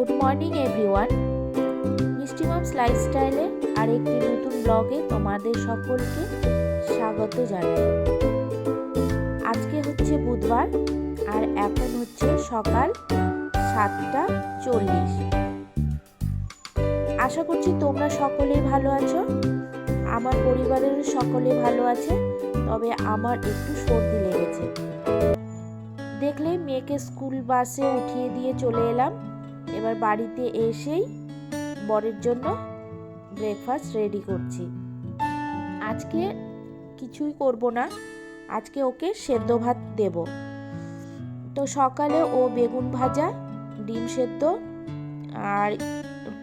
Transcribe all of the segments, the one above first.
Good morning everyone Mishti moms লাইফস্টাইলে আরেকটি নতুন ব্লগে তোমাদের সকলকে স্বাগত জানাই। আজকে হচ্ছে বুধবার, আর এখন হচ্ছে সকাল সাতটা চল্লিশ। আশা করছি তোমরা সকলেই ভালো আছো। আমার পরিবারের সকলে ভালো আছে, তবে আমার একটু সর্দি লেগেছে। দেখলে মেয়েকে স্কুল বাসে উঠিয়ে দিয়ে চলে এলাম। এবার বাড়িতে এসেই বরের জন্য ব্রেকফাস্ট রেডি করছি। আজকে কিছুই করব না। আজকে ওকে সেদ্ধ ভাত দেব। তো সকালে ও বেগুন ভাজা ডিম সেদ্ধ আর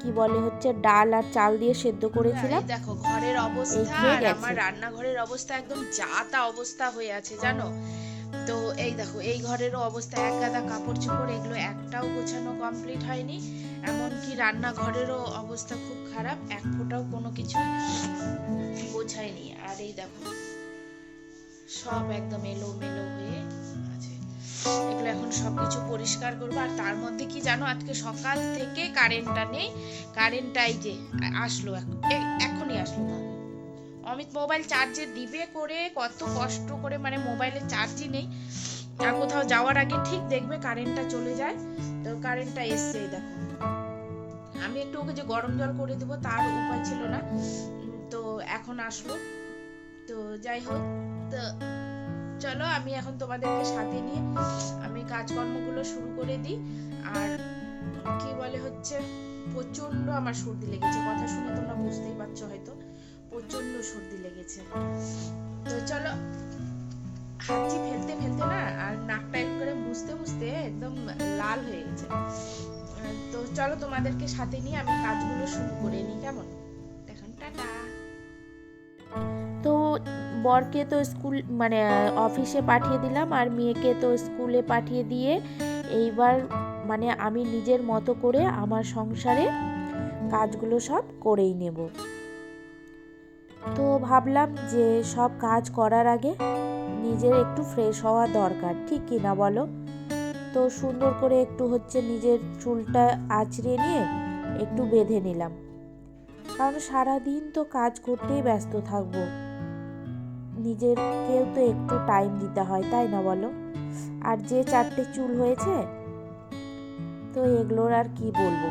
কি বলে হচ্ছে ডাল আর চাল দিয়ে সেদ্ধ করেছিলাম। দেখো ঘরের অবস্থা আর আমার রান্নাঘরের অবস্থা একদম যা তা অবস্থা হয়ে আছে জানো? তো এই দেখো, এই ঘরেরও অবস্থা এক গাদা কাপড় চোপড়, এগুলো একটাও গোছানো কমপ্লিট হয়নি। এমনকি রান্নাঘরেরও অবস্থা খুব খারাপ, এক ফোঁটাও কোনো কিছু গোছায়নি। আর এই দেখো, সব একদম এলো মেলো হয়ে এগুলো এখন সবকিছু পরিষ্কার করব। আর তার মধ্যে কি জানো, আজকে সকাল থেকে কারেন্টটা নেই। কারেন্টটাই যে, আসলো এখন- এখনই আসলো না। অমিত মোবাইল চার্জে দিবে করে, কত কষ্ট করে মানে মোবাইলে চার্জই নেই। আর কোথাও যাওয়ার আগে ঠিক দেখবে কারেন্টটা চলে যায়। তো কারেন্টটা এসছে দেখো। আমি একটু ওকে যে গরম জল করে দেবো, তার উপায় ছিল না। তো এখন আসলো। তো যাই হোক, তো চলো, আমি এখন তোমাদেরকে সাথে নিয়ে আমি কাজকর্মগুলো শুরু করে দিই। আর কি বলে হচ্ছে প্রচণ্ড আমার সর্দি লেগেছে। কথা শুনে তোমরা বুঝতেই পারছ হয়তো। প্রচণ্ড সর্দি লেগেছে। তো চলো, হাঁচি ফেলতে ফেলতে না, আর নাকটা এরকম করে মুছতে মুছতে একদম লাল হয়ে গেছে। তো চলো তোমাদেরকে সাথে নিয়ে আমি কাজগুলো শুরু করে নিই, কেমন? এখন টাটা। তো বরকে তো স্কুল মানে অফিসে পাঠিয়ে দিলাম, আর মেয়েকে তো স্কুলে পাঠিয়ে দিয়ে এইবার মানে আমি নিজের মতো করে আমার সংসারে কাজগুলো সব করেই নেব। তো ভাবলাম যে সব কাজ করার আগে নিজের একটু ফ্রেশ হওয়া দরকার, ঠিক কি না বলো? তো সুন্দর করে একটু হচ্ছে নিজের চুলটা আঁচড়ে নিয়ে একটু বেঁধে নিলাম। কারণ সারাদিন তো কাজ করতেই ব্যস্ত থাকব। নিজেরকেও তো একটু টাইম দিতে হয়, তাই না বলো? আর যে চারটে চুল হয়েছে, তো এগুলোর আর কি বলব?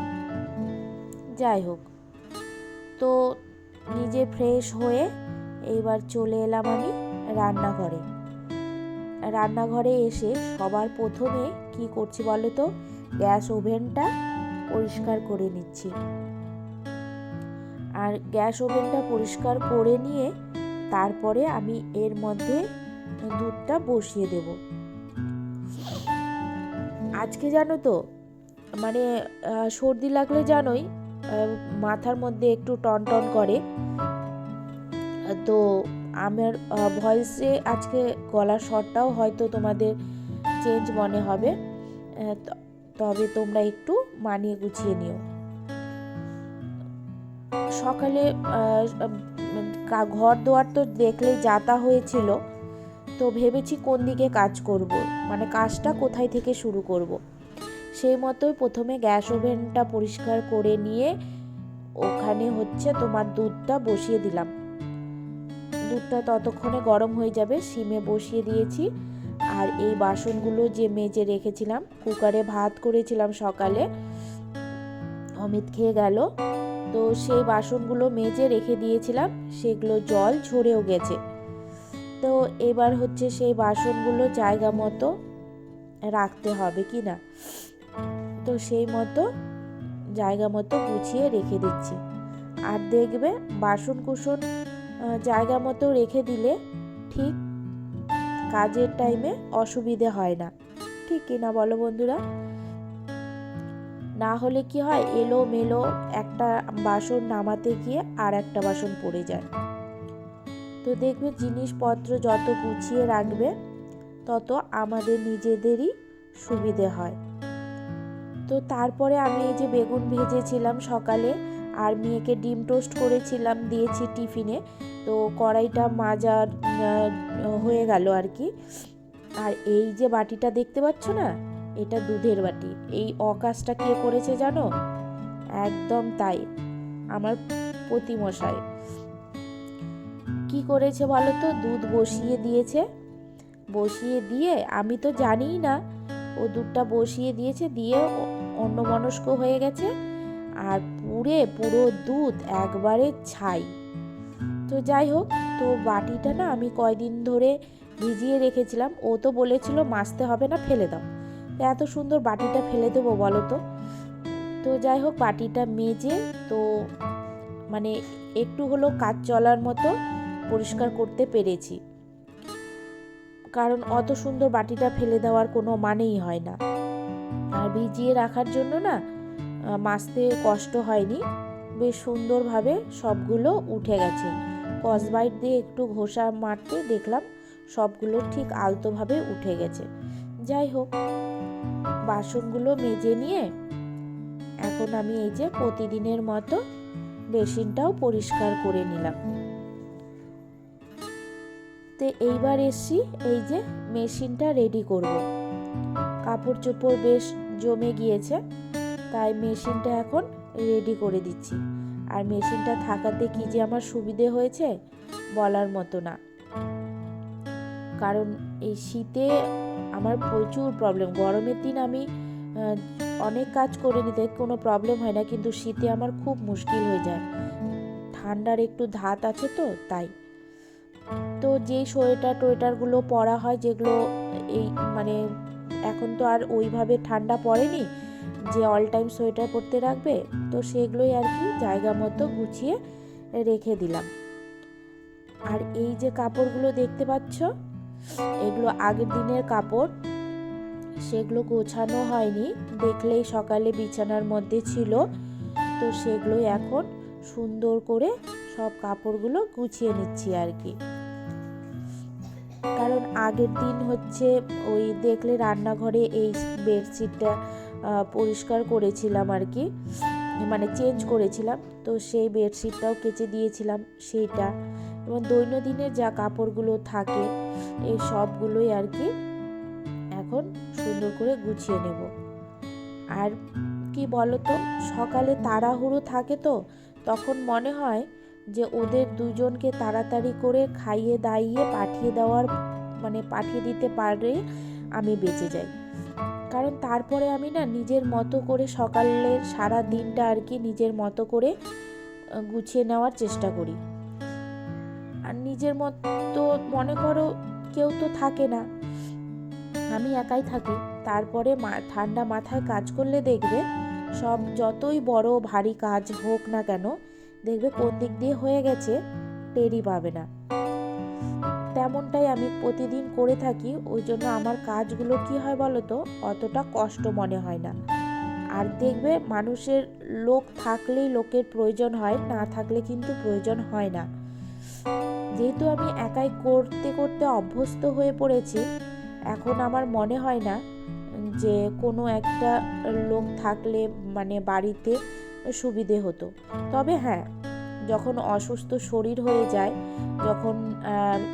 যাই হোক। তো নিজে ফ্রেশ হয়ে এইবার চলে এলাম আমি রান্নাঘরে। রান্নাঘরে এসে সবার প্রথমে কি করছি বলো তো? গ্যাস ওভেনটা পরিষ্কার করে নিচ্ছি। আর গ্যাস ওভেনটা পরিষ্কার করে নিয়ে তারপরে আমি এর মধ্যে দুধটা বসিয়ে দেব। আজকে জানো তো মানে সর্দি লাগলে জানোই মাথার মধ্যে একটু টন টন করে। তো আমার ভয়েসে আজকে গলার স্বরটাও হয়তো তোমাদের চেঞ্জ মনে হবে। তবে তোমরা একটু মানিয়ে গুছিয়ে নিও। সকালে ঘর দোয়ার তো দেখলেই যাতা হয়েছিল। তো ভেবেছি কোন দিকে কাজ করব মানে কাজটা কোথায় থেকে শুরু করব? সেই মতোই প্রথমে গ্যাস ওভেনটা পরিষ্কার করে নিয়ে ওখানে হচ্ছে তোমার দুধটা বসিয়ে দিলাম। দুধটা ততক্ষণে গরম হয়ে যাবে সিমে বসিয়ে দিয়েছি। আর এই বাসনগুলো যে মেজে রেখেছিলাম, কুকারে ভাত করেছিলাম সকালে, অমিত খেয়ে গেল। তো সেই বাসনগুলো মেজে রেখে দিয়েছিলাম, সেগুলো জল ঝরেও গেছে। তো এবার হচ্ছে সেই বাসনগুলো জায়গা মতো রাখতে হবে কি না? তো সেই মতো, জায়গা মতো গুছিয়ে রেখে দিচ্ছি। আর দেখবে বাসন কুসন জায়গা মতো রেখে দিলে ঠিক কাজের টাইমে অসুবিধে হয় না। ঠিক কি না বলো বন্ধুরা? না হলে কি হয় এলো মেলো একটা বাসন নামাতে গিয়ে আর একটা বাসন পড়ে যায়। তো দেখবে, জিনিসপত্র যত গুছিয়ে রাখবে, তত আমাদের নিজেদেরই সুবিধে হয়। তো তারপরে আমি এই যে বেগুন ভেজেছিলাম সকালে আর মেয়েকে ডিম টোস্ট করেছিলাম, দিয়েছি টিফিনে। তো কড়াইটা মাজার হয়ে গেল আর কি। আর এই যে বাটিটা দেখতে পাচ্ছ না, এটা দুধের বাটি। এই অকাজটা কে করেছে জানো? একদম তাই, আমার প্রতিমশাই কি করেছে বলো তো? দুধ বসিয়ে দিয়েছে। বসিয়ে দিয়ে, আমি তো জানিই না, ও দুধটা বসিয়ে দিয়েছে, দিয়ে অন্য মনস্ক হয়ে গেছে আর পুরে পুরো দুধ একবারে ছাই। তো যাই হোক, তো বাটিটা না আমি কয়দিন ধরে ভিজিয়ে রেখেছিলাম। ও তো বলেছিল মাজতে হবে না, ফেলে দাও। এত সুন্দর বাটিটা ফেলে দেবো বলো তো? তো যাই হোক, বাটিটা মেজে তো মানে একটু হলো কাজ চলার মতো পরিষ্কার করতে পেরেছি। কারণ অত সুন্দর বাটিটা ফেলে দেওয়ার কোনো মানেই হয় না। আর ভিজিয়ে রাখার জন্য না মাজতে কষ্ট হয়নি। বেশ সুন্দরভাবে সবগুলো উঠে গেছে। কসবাইট দিয়ে একটু ঘষা মারতে দেখলাম সবগুলো ঠিক আলতোভাবে উঠে গেছে। যাই হোক, বাসনগুলো মেজে নিয়ে এখন আমি এই যে প্রতিদিনের মতো বেসিনটাও পরিষ্কার করে নিলাম। তো এইবার এসছি, এই যে মেশিনটা রেডি করব। কাপড় চোপড় বেশ জমে গিয়েছে, তাই মেশিনটা এখন রেডি করে দিচ্ছি। আর মেশিনটা থাকাতে কি যে আমার সুবিধে হয়েছে, বলার মতো না। কারণ এই শীতে আমার প্রচুর প্রবলেম গরমের দিন আমি অনেক কাজ করে নিতে কোনো প্রবলেম হয় না, কিন্তু শীতে আমার খুব মুশকিল হয়ে যায়। ঠান্ডার একটু ধাত আছে তো, তাই। তো যেই সোয়েটার টোয়েটারগুলো পরা হয়, যেগুলো এই মানে এখন তো আর ওইভাবে ঠান্ডা পড়েনি যে অল টাইম সোয়েটার পরতে রাখবে, তো সেগুলোই আর কি জায়গা মতো গুছিয়ে রেখে দিলাম। আর এই যে কাপড়গুলো দেখতে পাচ্ছ, এগুলো আগের দিনের কাপড়, সেগুলো গোছানো হয়নি, দেখলেই সকালে বিছানার মধ্যে ছিল, তো সেগুলোই এখন সুন্দর করে সব কাপড়গুলো গুছিয়ে নিচ্ছি আর কি। কারণ আগের দিন হচ্ছে ওই দেখলে রান্নাঘরে এই বেডশিটটা পরিষ্কার করেছিলাম আর কি। মানে চেঞ্জ করেছিলাম। তো সেই বেডশিটটাও কেচে দিয়েছিলাম সেইটা। এবং দৈনন্দিনের যা কাপড়গুলো থাকে, এই সবগুলোই আর কি এখন সুন্দর করে গুছিয়ে নেব। আর কি বলো তো সকালে তাড়াহুড়ো থাকে তো, তখন মনে হয় যে ওদের দুজনকে তাড়াতাড়ি করে খাইয়ে দাইয়ে পাঠিয়ে দেওয়ার মানে পাঠিয়ে দিতে পারলে আমি বেঁচে যাই। কারণ তারপরে আমি না নিজের মতো করে সকালের সারা দিনটা আর কি নিজের মতো করে গুছিয়ে নেওয়ার চেষ্টা করি। আর নিজের মতো মনে করো কেউ তো থাকে না। আমি একাই থাকি। তারপরে ঠান্ডা মাথায় কাজ করলে দেখবে সব যতই বড় ভারী কাজ হোক না কেন দেখবে কোন দিক দিয়ে হয়ে গেছে, টেরই পাবে না। তেমনটাই আমি প্রতিদিন করে থাকি, ওই জন্য আমার কাজগুলো কি হয় বলো তো অতটা কষ্ট মনে হয় না। আর দেখবে মানুষের লোক থাকলেই লোকের প্রয়োজন হয়, না থাকলে কিন্তু প্রয়োজন হয় না। যেহেতু আমি একাই করতে করতে অভ্যস্ত হয়ে পড়েছি, এখন আমার মনে হয় না যে কোনো একটা লোক থাকলে মানে বাড়িতে সুবিধে হতো। তবে হ্যাঁ যখন অসুস্থ শরীর হয়ে যায়, যখন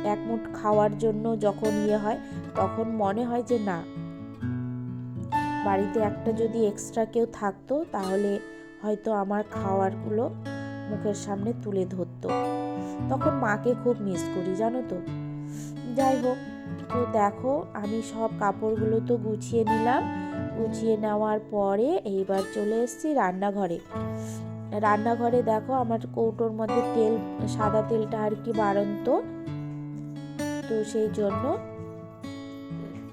এক মুঠ খাওয়ার জন্য যখন ইয়ে হয়, তখন মনে হয় যে না। বাড়িতে একটা যদি এক্সট্রা কেউ থাকতো, তাহলে হয়তো আমার খাওয়ারগুলো মুখের সামনে তুলে ধরতো। তখন মাকে খুব মিস করি, জানো তো। যাই হোক, তো দেখো, আমি সব কাপড়গুলো তো গুছিয়ে নিলাম। গুছিয়ে নেওয়ার পরে এইবার চলে এসেছি রান্নাঘরে। রান্নাঘরে দেখো আমার কৌটোর মধ্যে তেল, সাদা তেলটা আর কি বাড়ন্ত। তো সেই জন্য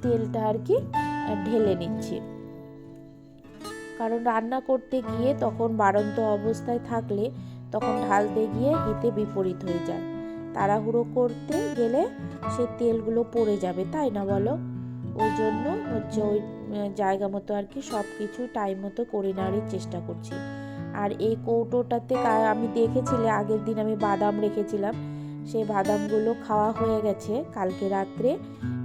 তেলটা আর কি ঢেলে নিচ্ছি। কারণ রান্না করতে গিয়ে তখন বাড়ন্ত অবস্থায় থাকলে তখন ঢালতে গিয়ে হিতে বিপরীত হয়ে যায়। তাড়াহুড়ো করতে গেলে সে তেলগুলো পড়ে যাবে, তাই না বলো? ওই জন্য হচ্ছে ওই জায়গা মতো আর কি সব কিছু টাইম মতো করে নেওয়ারই চেষ্টা করছি। আর এই কৌটোটাতে আমি দেখেছিলে, আগের দিন আমি বাদাম রেখেছিলাম। সেই বাদামগুলো খাওয়া হয়ে গেছে কালকে রাত্রে।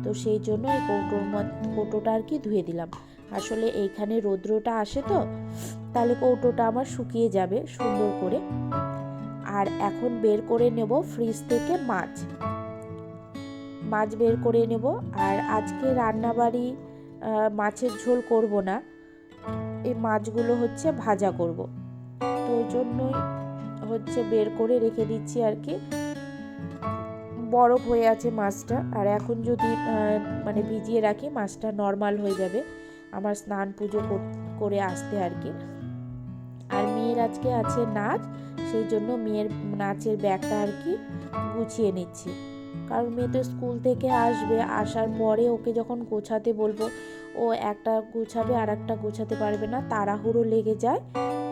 তো সেই জন্য এই কৌটোর কৌটোটা আর কি ধুয়ে দিলাম। আসলে এইখানে রৌদ্রটা আসে তো, তাহলে কৌটোটা আমার শুকিয়ে যাবে সুন্দর করে। আর এখন বের করে নেব ফ্রিজ থেকে মাছ। মাছ বের করে নেব। আর আজকে রান্নাবাড়ি মাছের ঝোল করব না। এই মাছগুলো হচ্ছে ভাজা করব। তো ওই জন্যই হচ্ছে বের করে রেখে দিচ্ছি আর কি। বরফ হয়ে আছে মাছটা। আর এখন যদি মানে ভিজিয়ে রাখি, মাছটা নর্মাল হয়ে যাবে। আমার স্নান পুজো কর- আসতে আর কি। আর মেয়ের আজকে আছে নাচ, সেই জন্য মেয়ের নাচের ব্যাগটা আর কি গুছিয়ে নিচ্ছি। কারণ মেয়ে তো স্কুল থেকে আসবে, আসার পরে ওকে যখন গোছাতে বলব, ও একটা গোছাবে আর একটা গোছাতে পারবে না, তাড়াহুড়ো লেগে যায়।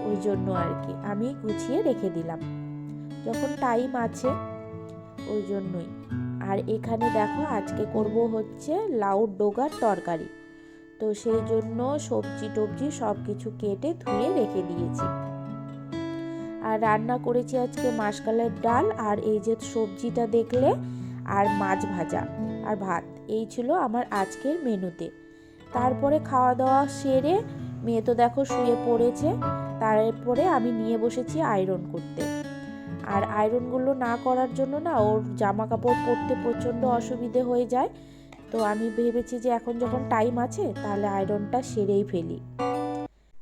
ওই জন্য আর কি। আমি গুছিয়ে রেখে দিলাম। যখন টাইম আছে, ওই জন্যই। আর এখানে দেখো, আজকে করব হচ্ছে লাউ ডোগার তরকারি। তো সেই জন্য সবজি টবজি সব কিছু কেটে ধুয়ে রেখে দিয়েছি। আর রান্না করেছি আজকে মাসকালের ডাল আর এই যে সবজিটা দেখলে, আর মাছ ভাজা আর ভাত। এই ছিল আমার আজকের মেনুতে। তারপরে খাওয়া দাওয়া সেরে, মেয়ে তো দেখো শুয়ে পড়েছে। তারপরে আমি নিয়ে বসেছি আয়রন করতে। আর আয়রনগুলো না করার জন্য না ওর জামা কাপড় পরতে প্রচণ্ড অসুবিধে হয়ে যায়। তো আমি ভেবেছি যে এখন যখন টাইম আছে তাহলে আয়রনটা সেরেই ফেলি।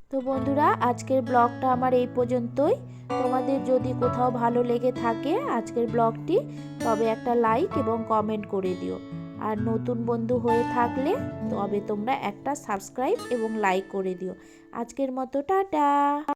তো বন্ধুরা, আজকের ব্লগটা আমার এই পর্যন্তই। তোমাদের যদি কোথাও ভালো লেগে থাকে আজকের ব্লগটি, তবে একটা লাইক এবং কমেন্ট করে দিও। আর নতুন বন্ধু হয়ে থাকলে তবে তোমরা একটা সাবস্ক্রাইব এবং লাইক করে দিও। আজকের মতো, টাটা!